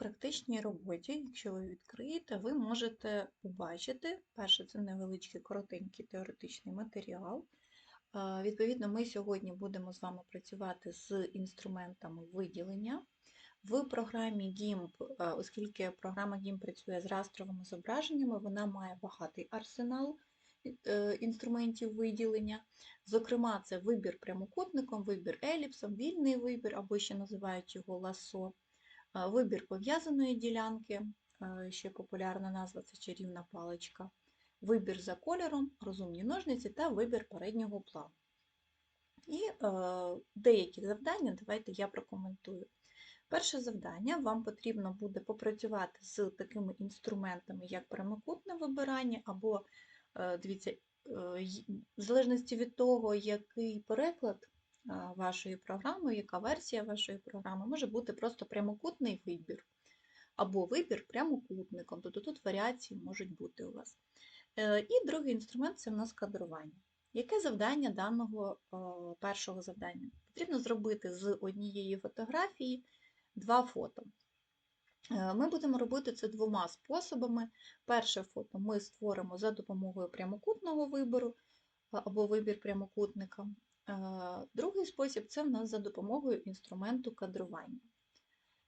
практичній роботі, якщо ви відкриєте, ви можете побачити, перше, це невеличкий коротенький теоретичний матеріал. Відповідно, ми сьогодні будемо з вами працювати з інструментами виділення. В програмі GIMP, оскільки програма GIMP працює з растровими зображеннями, вона має багатий арсенал е, інструментів виділення. Зокрема, це вибір прямокутником, вибір еліпсом, вільний вибір, або ще називають його ласо. Вибір пов'язаної ділянки, ще популярна назва це чарівна паличка, вибір за кольором, розумні ножниці та вибір переднього плану. І деякі завдання давайте я прокоментую. Перше завдання вам потрібно буде попрацювати з такими інструментами, як прямокутне вибирання, або, е, дивіться, е, в залежності від того, який переклад вашої програми, яка версія вашої програми, може бути просто прямокутний вибір, або вибір прямокутником, тобто тут варіації можуть бути у вас. Е, І другий інструмент це в нас кадрування. Яке завдання даного першого завдання? Потрібно зробити з однієї фотографії два фото. Е, Ми будемо робити це двома способами. Перше фото ми створимо за допомогою прямокутного вибору або вибір прямокутника. Е, Другий спосіб це в нас за допомогою інструменту кадрування.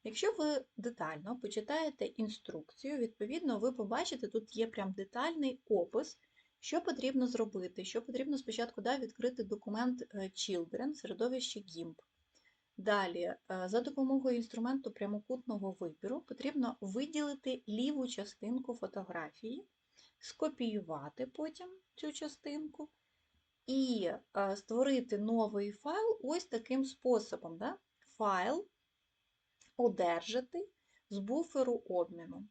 Якщо ви детально почитаєте інструкцію, відповідно, ви побачите, тут є прям детальний опис, що потрібно зробити, що потрібно спочатку да, відкрити документ е, Children, середовище GIMP. Далі, е, за допомогою інструменту прямокутного вибіру потрібно виділити ліву частинку фотографії, скопіювати потім цю частинку і створити новий файл ось таким способом. Да? Файл одержати з буферу обміну.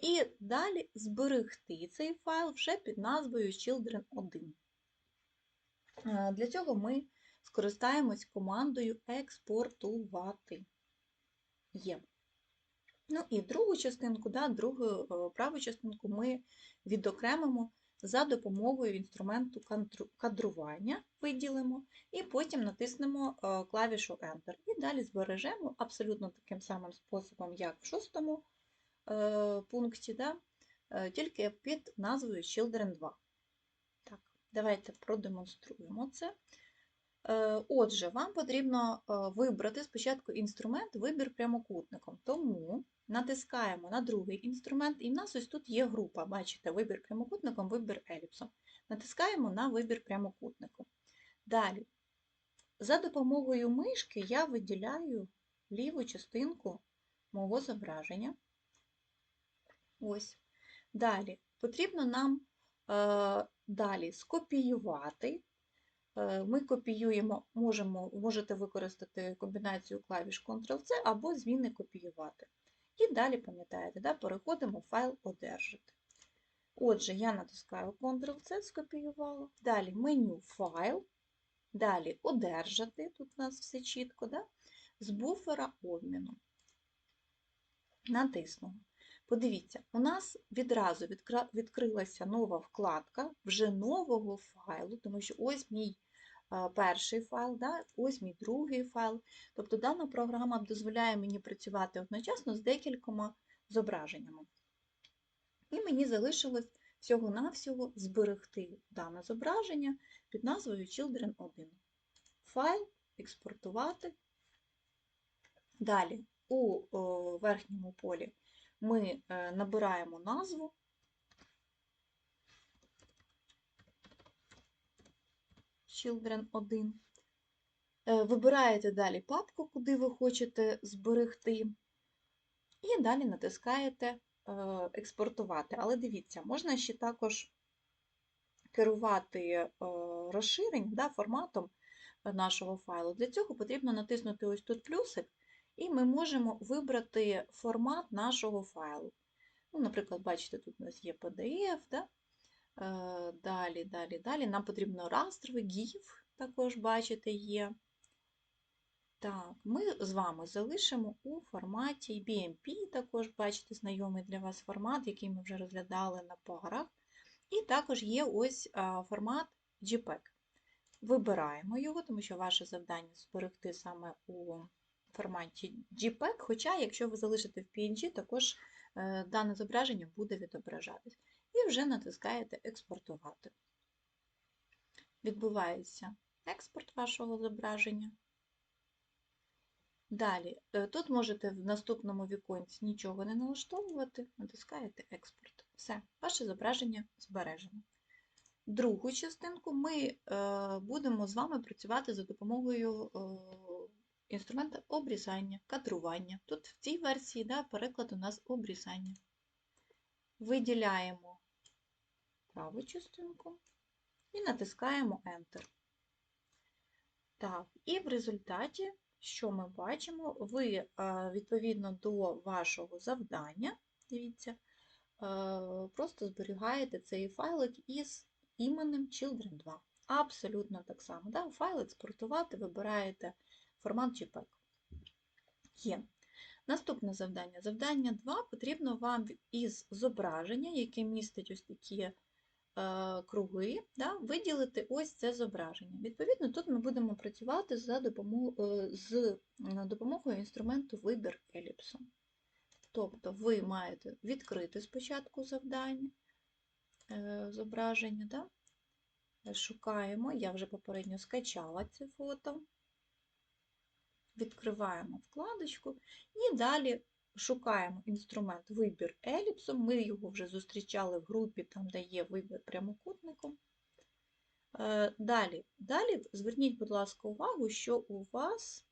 І далі зберегти цей файл вже під назвою Children1. Е, Для цього ми скористаємось командою експортувати. Є. Ну і другу частинку, да, другу е, праву частинку ми відокремимо за допомогою інструменту кадрування, виділимо, і потім натиснемо е, клавішу Enter. І далі збережемо абсолютно таким самим способом, як в шостому е, пункті, да, е, тільки під назвою Children 2. Так, давайте продемонструємо це. Отже, вам потрібно вибрати спочатку інструмент вибір прямокутником. Тому натискаємо на другий інструмент, і в нас ось тут є група. Бачите, вибір прямокутником, вибір еліпсом. Натискаємо на вибір прямокутником. Далі, за допомогою мишки я виділяю ліву частинку мого зображення. Ось. Далі потрібно нам е, далі скопіювати. Е, Ми копіюємо, можемо, можете використати комбінацію клавіш Ctrl-C або зміни копіювати. І далі, пам'ятаєте, да, переходимо в файл Одержати. Отже, я натискаю Ctrl-C, скопіювала. Далі меню Файл, далі Одержати, тут у нас все чітко, да? з буфера обміну. Натиснула. Подивіться, у нас відразу відкрилася нова вкладка вже нового файлу, тому що ось мій перший файл, да, ось мій другий файл. Тобто дана програма дозволяє мені працювати одночасно з декількома зображеннями. І мені залишилось всього-навсього зберегти дане зображення під назвою Children1. Файл експортувати. Далі у верхньому полі ми е, набираємо назву. Children 1. Е, Вибираєте далі папку, куди ви хочете зберегти, і далі натискаєте е, експортувати. Але дивіться, можна ще також керувати е, розширенням, да, форматом нашого файлу. Для цього потрібно натиснути ось тут плюсик, і ми можемо вибрати формат нашого файлу. Ну, Наприклад, бачите, тут у нас є PDF, да? Далі, далі, далі. Нам потрібно растровий, GIF, також бачите, є. Так, ми з вами залишимо у форматі BMP, також бачите, знайомий для вас формат, який ми вже розглядали на парах. І також є ось формат JPEG. Вибираємо його, тому що ваше завдання зберегти саме у форматі JPEG, хоча, якщо ви залишите в PNG, також е, дане зображення буде відображатись. І вже натискаєте Експортувати. Відбувається експорт вашого зображення. Далі, е, тут можете в наступному віконці нічого не налаштовувати, натискаєте експорт. Все, ваше зображення збережено. Другу частинку ми е, будемо з вами працювати за допомогою е, інструмента обрізання, кадрування. Тут в цій версії да, переклад у нас обрізання. Виділяємо праву частинку і натискаємо Enter. Так, і в результаті, що ми бачимо, ви е, відповідно до вашого завдання, дивіться, е, просто зберігаєте цей файлик із іменем Children 2. Абсолютно так само. Да? Файл експортувати, вибираєте формат JPEG. Є. Наступне завдання. Завдання 2 потрібно вам із зображення, яке містить ось такі круги, да, виділити ось це зображення. Відповідно, тут ми будемо працювати за допомогою, з е, допомогою інструменту вибір еліпсу. Тобто ви маєте відкрити спочатку завдання, е, зображення, да? шукаємо, я вже попередньо скачала це фото, відкриваємо вкладочку і далі шукаємо інструмент вибір еліпсом. Ми його вже зустрічали в групі, там де є вибір прямокутником. Е, Далі, далі зверніть, будь ласка, увагу, що у вас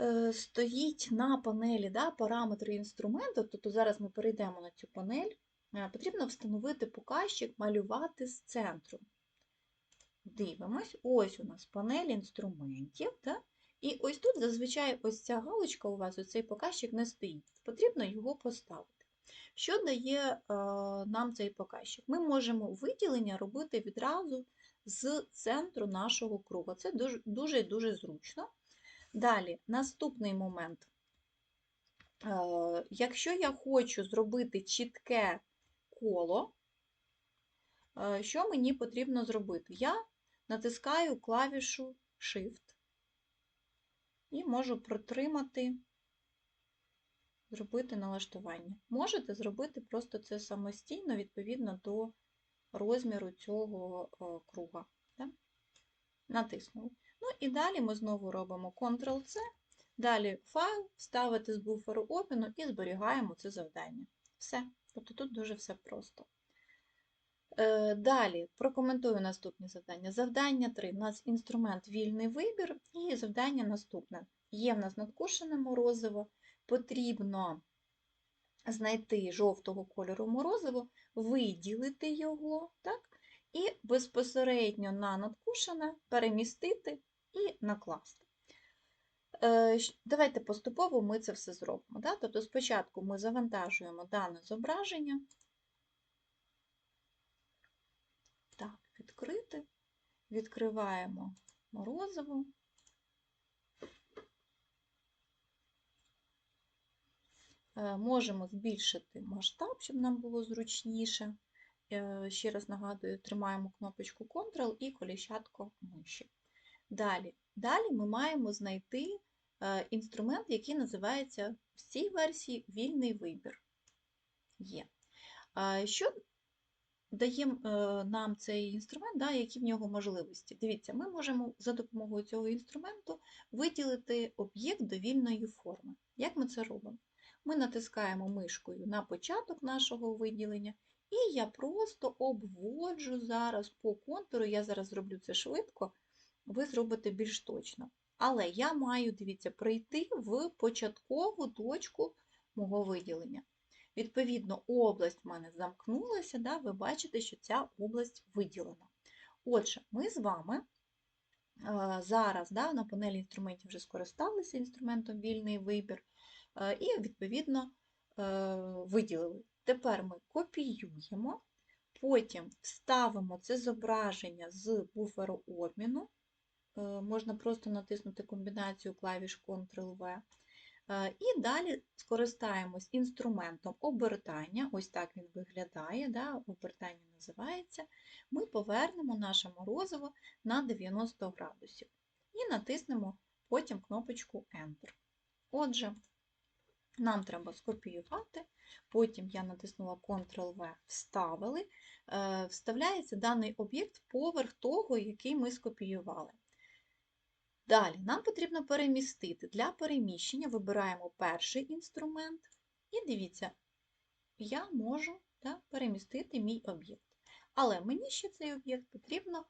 е, стоїть на панелі да, параметри інструменту, тобто зараз ми перейдемо на цю панель, е, потрібно встановити показчик малювати з центру. Дивимось, ось у нас панель інструментів. Да? І ось тут зазвичай ось ця галочка у вас, оцей показчик не стоїть. Потрібно його поставити. Що дає е, нам цей показчик? Ми можемо виділення робити відразу з центру нашого круга. Це дуже дуже зручно. Далі, наступний момент. Е, якщо я хочу зробити чітке коло, е, що мені потрібно зробити? Я натискаю клавішу Shift і можу протримати, зробити налаштування. Можете зробити просто це самостійно, відповідно до розміру цього круга. Так? Натиснули. Ну і далі ми знову робимо Ctrl-C, далі файл, ставити з буферу обміну і зберігаємо це завдання. Все. Тобто тут дуже все просто. Е, далі прокоментую наступні завдання. Завдання 3. У нас інструмент вільний вибір, і завдання наступне. Є в нас надкушене морозиво, потрібно знайти жовтого кольору морозиво, виділити його, так? і безпосередньо на надкушене перемістити і накласти. Е, давайте поступово ми це все зробимо. Так? Тобто спочатку ми завантажуємо дане зображення. Так, відкрити, відкриваємо морозиво. Е, можемо збільшити масштаб, щоб нам було зручніше. Е, ще раз нагадую, тримаємо кнопочку Ctrl і коліщатко миші. Далі Далі ми маємо знайти е, інструмент, який називається в цій версії вільний вибір. Є. Що дає нам цей інструмент, да, які в нього можливості? Дивіться, ми можемо за допомогою цього інструменту виділити об'єкт до вільної форми. Як ми це робимо? Ми натискаємо мишкою на початок нашого виділення, і я просто обводжу зараз по контуру, я зараз зроблю це швидко, ви зробите більш точно. Але я маю, дивіться, прийти в початкову точку мого виділення. Відповідно, область в мене замкнулася, да, ви бачите, що ця область виділена. Отже, ми з вами зараз да, на панелі інструментів вже скористалися інструментом вільний вибір, і, відповідно, е, виділили. Тепер ми копіюємо, потім вставимо це зображення з буферу обміну, е, можна просто натиснути комбінацію клавіш Ctrl-V. Е, і далі скористаємось інструментом обертання, ось так він виглядає, да, обертання називається. Ми повернемо наше морозиво на 90 градусів і натиснемо потім кнопочку Enter. Отже, нам треба скопіювати, потім я натиснула Ctrl-V, вставили, Е, вставляється даний об'єкт поверх того, який ми скопіювали. Далі нам потрібно перемістити. Для переміщення вибираємо перший інструмент і дивіться, я можу да, перемістити мій об'єкт. Але мені ще цей об'єкт потрібно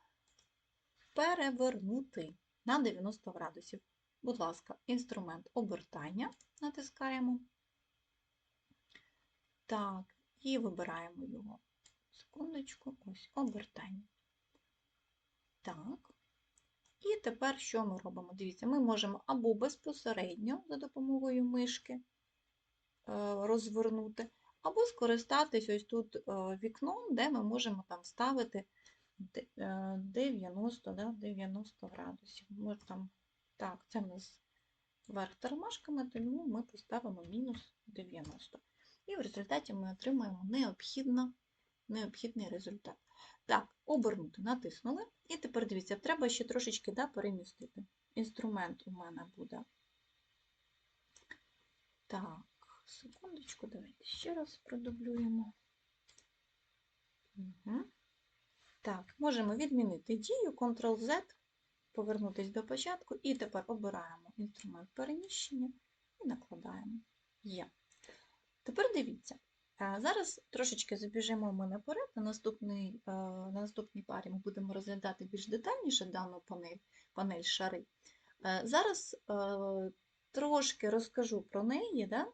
перевернути на 90 градусів. Будь ласка, інструмент обертання натискаємо. Так, і вибираємо його. Секундочку, ось обертання. Так. І тепер що ми робимо? Дивіться, ми можемо або безпосередньо за допомогою мишки е, розвернути, або скористатись ось тут е, вікном, де ми можемо там ставити е, 90, да, 90 градусів. Може, там, так, це в нас верх тормашками, тому ми поставимо мінус 90. І в результаті ми отримаємо необхідно, необхідний результат. Так, обернути, натиснули. І тепер дивіться, треба ще трошечки да, перемістити. Інструмент у мене буде. Так, секундочку, давайте ще раз продублюємо. Угу. Так, можемо відмінити дію, Ctrl-Z, повернутися до початку, і тепер обираємо інструмент переміщення і накладаємо. Є. Тепер дивіться. Зараз трошечки забіжимо ми наперед. На, наступний, на наступній парі ми будемо розглядати більш детальніше дану панель, панель шари. Е, Зараз е, трошки розкажу про неї, да?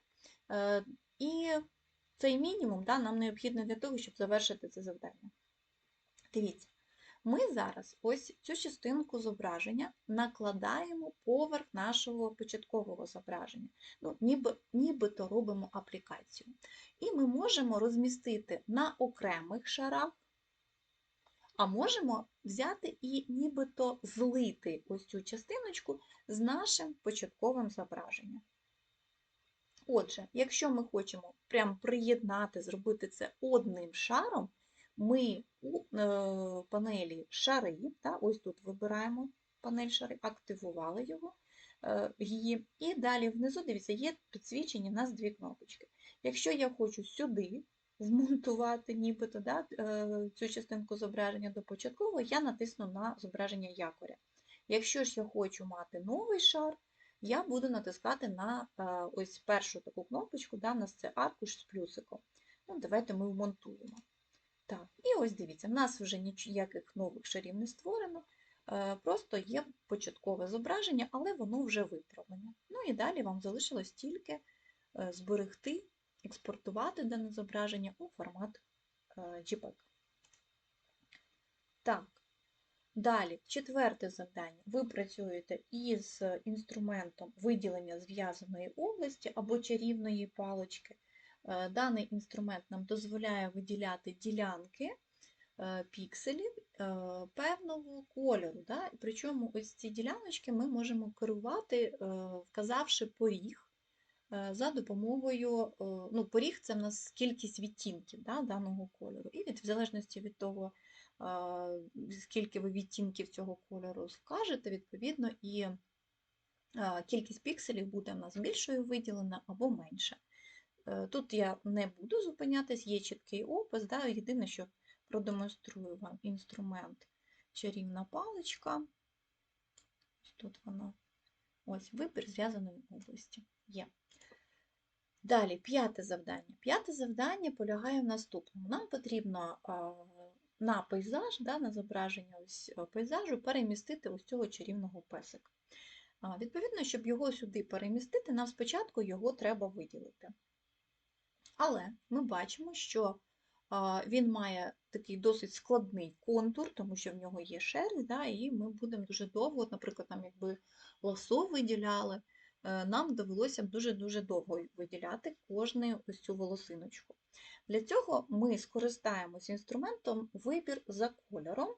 е, і цей мінімум да, нам необхідно для того, щоб завершити це завдання. Дивіться, ми зараз ось цю частинку зображення накладаємо поверх нашого початкового зображення. Ну, ніби, нібито робимо аплікацію. І ми можемо розмістити на окремих шарах, а можемо взяти і нібито злити ось цю частиночку з нашим початковим зображенням. Отже, якщо ми хочемо прям приєднати, зробити це одним шаром, ми у е, панелі шари, та, ось тут вибираємо панель шари, активували його, її, і далі внизу, дивіться, є підсвічені в нас дві кнопочки. Якщо я хочу сюди вмонтувати нібито да, е, цю частинку зображення до початкового, я натисну на зображення якоря. Якщо ж я хочу мати новий шар, я буду натискати на е, ось першу таку кнопочку, да, у нас це аркуш з плюсиком. Ну, Давайте ми вмонтуємо. Так, і ось дивіться, в нас вже ніяких нових шарів не створено, е, просто є початкове зображення, але воно вже виправлене. Ну і далі вам залишилось тільки е, зберегти, експортувати дане зображення у формат е, JPEG. Так, далі, четверте завдання. Ви працюєте із інструментом виділення зв'язаної області або чарівної палочки. Е, Даний інструмент нам дозволяє виділяти ділянки е, пікселів е, певного кольору. Да? Причому ось ці діляночки ми можемо керувати, вказавши поріг за допомогою, ну, поріг це в нас кількість відтінків да, даного кольору. І від, в залежності від того, скільки ви відтінків цього кольору вкажете, відповідно, і кількість пікселів буде в нас більшою виділена або менше. Е, Тут я не буду зупинятись, є чіткий опис. Да? Єдине, що продемонструю вам інструмент чарівна паличка. Тут вона. Ось вибір зв'язаної області. Є. Далі, п'яте завдання. П'яте завдання полягає в наступному. Нам потрібно на пейзаж, да, на зображення ось е, пейзажу перемістити ось цього чарівного песика. Відповідно, щоб його сюди перемістити, нам спочатку його треба виділити. Але ми бачимо, що він має такий досить складний контур, тому що в нього є шерсть, да, і ми будемо дуже довго, наприклад, там, якби лосо виділяли, е, нам довелося б дуже-дуже довго виділяти кожну ось цю волосиночку. Для цього ми скористаємось інструментом вибір за кольором.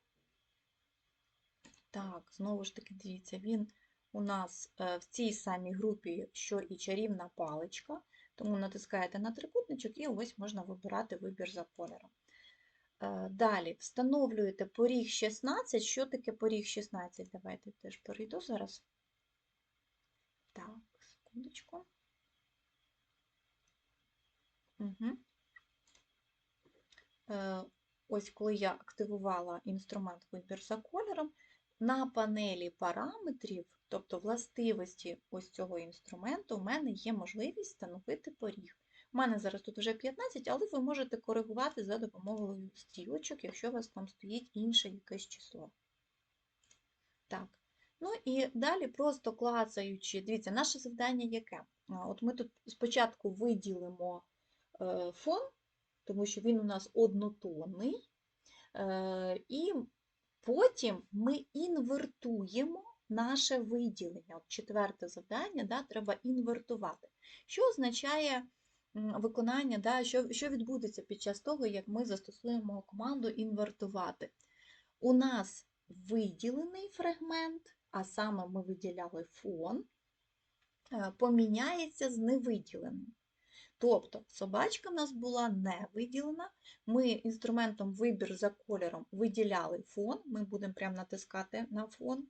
Так, знову ж таки, дивіться, він у нас е, в цій самій групі, що і чарівна паличка. Тому натискаєте на трикутничок і ось можна вибирати вибір за кольором. Е, Далі встановлюєте поріг 16. Що таке поріг 16? Давайте теж перейду зараз. Так, секундочку. Угу. Ось коли я активувала інструмент вибір за кольором, на панелі параметрів, тобто властивості ось цього інструменту, у мене є можливість встановити поріг. У мене зараз тут вже 15, але ви можете коригувати за допомогою стрілочок, якщо у вас там стоїть інше якесь число. Так. Ну і далі просто клацаючи, дивіться, наше завдання яке? От ми тут спочатку виділимо е, фон, тому що він у нас однотонний, е, і потім ми інвертуємо наше виділення. От Четверте завдання да, треба інвертувати. Що означає виконання, да, що, що відбудеться під час того, як ми застосуємо команду інвертувати? У нас виділений фрагмент, а саме ми виділяли фон, е, поміняється з невиділеним. Тобто собачка в нас була не виділена, ми інструментом вибір за кольором виділяли фон, ми будемо прямо натискати на фон.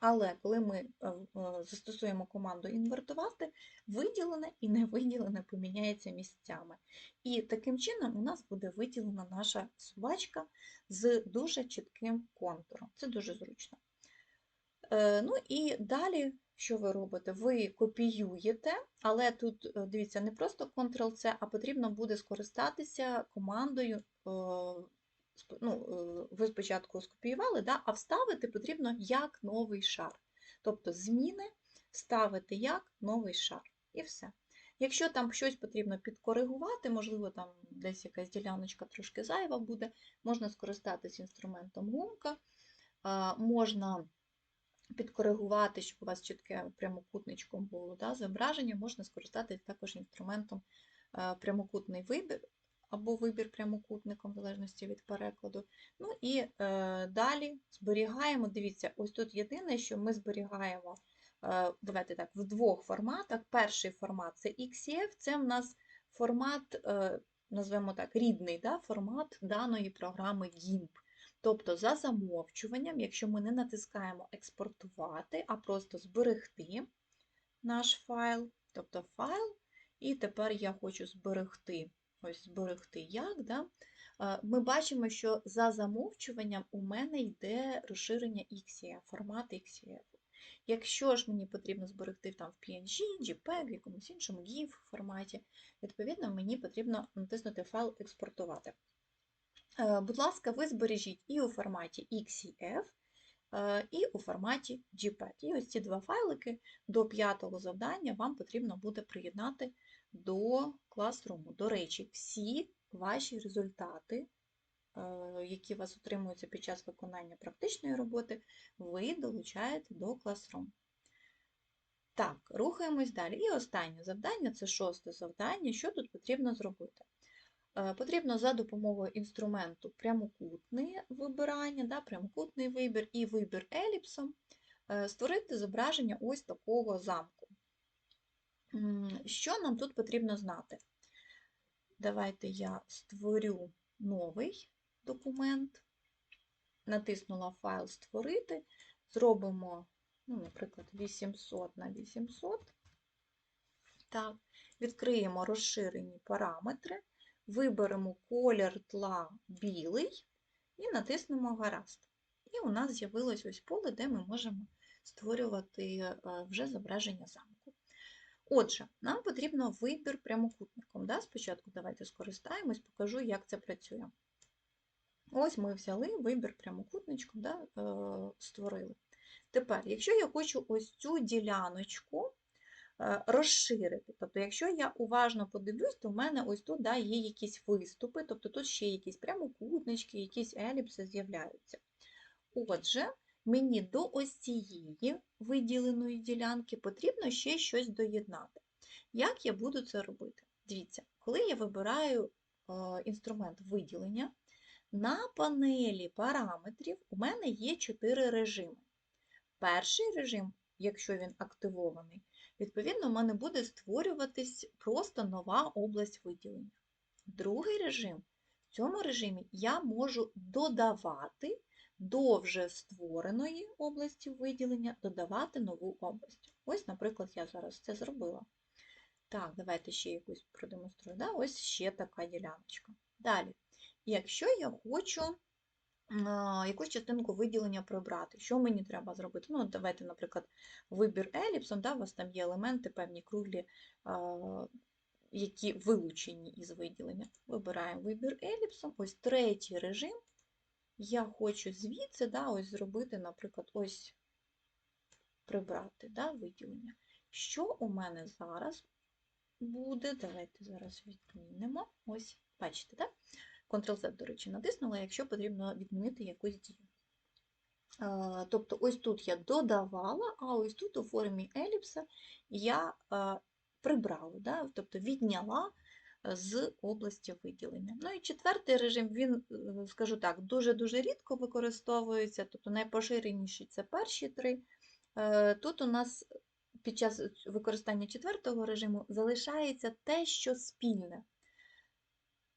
Але коли ми е, е, застосуємо команду інвертувати, виділене і невиділене поміняється місцями. І таким чином у нас буде виділена наша собачка з дуже чітким контуром. Це дуже зручно. Е, ну і далі, що ви робите? Ви копіюєте, але тут, дивіться, не просто Ctrl-C, а потрібно буде скористатися командою ну, е, ви спочатку скопіювали, да, а вставити потрібно як новий шар. Тобто зміни ставити як новий шар. І все. Якщо там щось потрібно підкоригувати, можливо, там десь якась діляночка трошки зайва буде, можна скористатися інструментом гумка, можна підкоригувати, щоб у вас чітке прямокутничком було да, зображення, можна скористатися також інструментом е, прямокутний вибір, або вибір прямокутником, в залежності від перекладу. Ну і е, далі зберігаємо, дивіться, ось тут єдине, що ми зберігаємо, е, давайте так, в двох форматах. Перший формат це XCF, це в нас формат, е, назвемо так, рідний да, формат даної програми GIMP. Тобто, за замовчуванням, якщо ми не натискаємо експортувати, а просто зберегти наш файл, тобто файл, і тепер я хочу зберегти ось зберегти як, да? ми бачимо, що за замовчуванням у мене йде розширення XCF, формат XCF. Якщо ж мені потрібно зберегти там в PNG, JPEG, в якомусь іншому GIF форматі, відповідно, мені потрібно натиснути файл експортувати. Е, будь ласка, ви збережіть і у форматі XCF, е, і у форматі JPEG. І ось ці два файлики до п'ятого завдання вам потрібно буде приєднати до класруму. До речі, всі ваші результати, е, які у вас отримуються під час виконання практичної роботи, ви долучаєте до класруму. Так, рухаємось далі. І останнє завдання це шосте завдання. Що тут потрібно зробити? Е, потрібно за допомогою інструменту прямокутне вибирання, да, прямокутний вибір і вибір еліпсом е, створити зображення ось такого замку. Що нам тут потрібно знати? Давайте я створю новий документ, натиснула файл Створити, зробимо, ну, наприклад, 800 на 800. Так, Відкриємо розширені параметри, виберемо колір тла білий і натиснемо Гаразд. І у нас з'явилось ось поле, де ми можемо створювати е, вже зображення замку. Отже, нам потрібно вибір прямокутником. Да? Спочатку давайте скористаємось, покажу, як це працює. Ось ми взяли вибір прямокутничком, да? е, створили. Тепер, якщо я хочу ось цю діляночку розширити, тобто, якщо я уважно подивлюсь, то в мене ось тут да, є якісь виступи, тобто тут ще якісь прямокутнички, якісь еліпси з'являються. Отже, мені до ось цієї виділеної ділянки потрібно ще щось доєднати. Як я буду це робити? Дивіться, коли я вибираю е, інструмент виділення, на панелі параметрів у мене є чотири режими. Перший режим, якщо він активований, відповідно, в мене буде створюватись просто нова область виділення. Другий режим, в цьому режимі я можу додавати до вже створеної області виділення додавати нову область. Ось, наприклад, я зараз це зробила. Так, давайте ще якусь продемонструю. Да? Ось ще така діляночка. Далі, якщо я хочу якусь частинку виділення прибрати, що мені треба зробити? Ну, давайте, наприклад, вибір еліпсом, да? у вас там є елементи, певні круглі, які вилучені із виділення. Вибираємо вибір еліпсом. Ось третій режим. Я хочу звідси да, ось зробити, наприклад, ось прибрати да, виділення. Що у мене зараз буде? Давайте зараз відмінимо. Ось, бачите, так? Ctrl-Z, до речі, натиснула, якщо потрібно відмінити якусь дію. Тобто, ось тут я додавала, а ось тут у формі еліпса я прибрала, да? тобто відняла з області виділення. Ну і четвертий режим, він, е, скажу так, дуже-дуже рідко використовується, тобто найпоширеніші це перші три. Е, Тут у нас під час використання четвертого режиму залишається те, що спільне.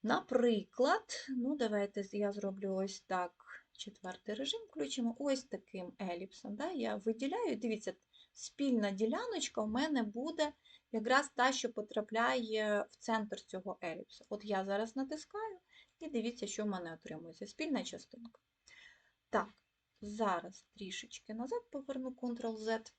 Наприклад, ну давайте я зроблю ось так. Четвертий режим включимо ось таким еліпсом. Да? Я виділяю, дивіться, спільна діляночка у мене буде якраз та, що потрапляє в центр цього еліпсу. От я зараз натискаю і дивіться, що в мене отримується. Спільна частинка. Так, зараз трішечки назад поверну Ctrl-Z.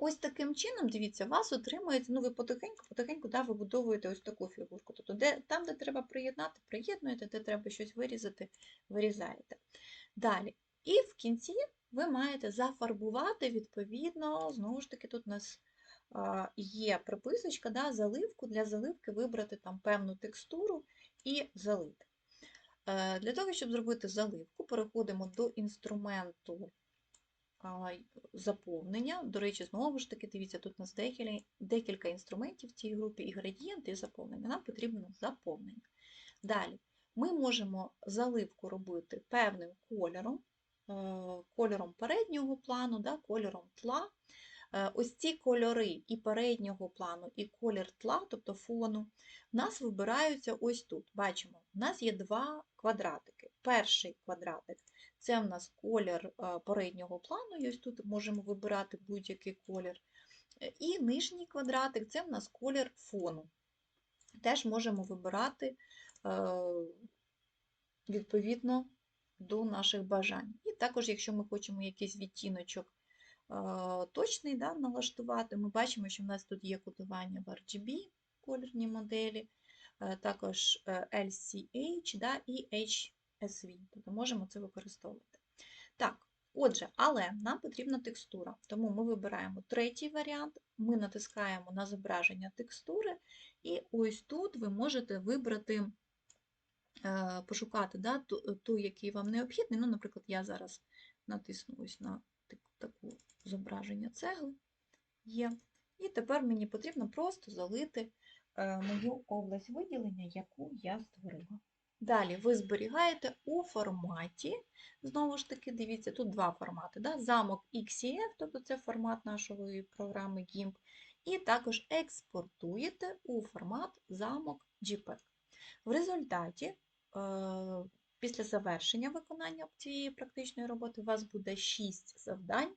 Ось таким чином, дивіться, у вас отримується, ну ви потихеньку-потихеньку да, вибудовуєте ось таку фігурку. Тобто, де, там, де треба приєднати, приєднуєте, де треба щось вирізати, вирізаєте. Далі. І в кінці ви маєте зафарбувати, відповідно, знову ж таки, тут у нас є приписочка, да, заливку. Для заливки вибрати там певну текстуру і залити. Е, Для того, щоб зробити заливку, переходимо до інструменту заповнення. До речі, знову ж таки, дивіться, тут у нас декілька, інструментів в цій групі і градієнт, і заповнення. Нам потрібно заповнення. Далі, ми можемо заливку робити певним кольором, е, кольором переднього плану, кольором тла. Е, ось ці кольори і переднього плану, і колір тла, тобто фону, у нас вибираються ось тут. Бачимо, у нас є два квадратики. Перший квадратик це в нас колір е, переднього плану, і ось тут можемо вибирати будь-який колір. Е, і нижній квадратик це в нас колір фону. Теж можемо вибирати відповідно до наших бажань. І також, якщо ми хочемо якийсь відтіночок точний да, налаштувати, ми бачимо, що в нас тут є кодування в RGB кольорній моделі, е, також е, LCH да, і HSV, тобто можемо це використовувати. Так, отже, але нам потрібна текстура, тому ми вибираємо третій варіант, ми натискаємо на зображення текстури, і ось тут ви можете вибрати, е, пошукати да, ту, ту, який вам необхідний. Ну, Наприклад, я зараз натисну ось на таку зображення цегли є. І тепер мені потрібно просто залити е, мою область виділення, яку я створила. Далі ви зберігаєте у форматі, знову ж таки, дивіться, тут два формати. Да? Замок XCF, тобто це формат нашої програми GIMP, і також експортуєте у формат замок JPEG. В результаті, е, після завершення виконання цієї практичної роботи, у вас буде 6 завдань.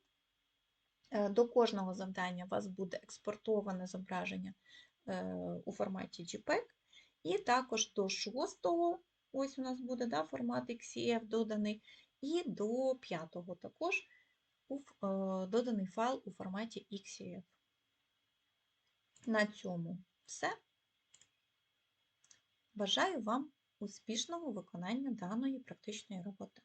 Е, до кожного завдання у вас буде експортоване зображення е, у форматі JPEG, і також до шостого, ось у нас буде да, формат XCF доданий, і до п'ятого також е, доданий файл у форматі XCF. На цьому все. Бажаю вам успішного виконання даної практичної роботи.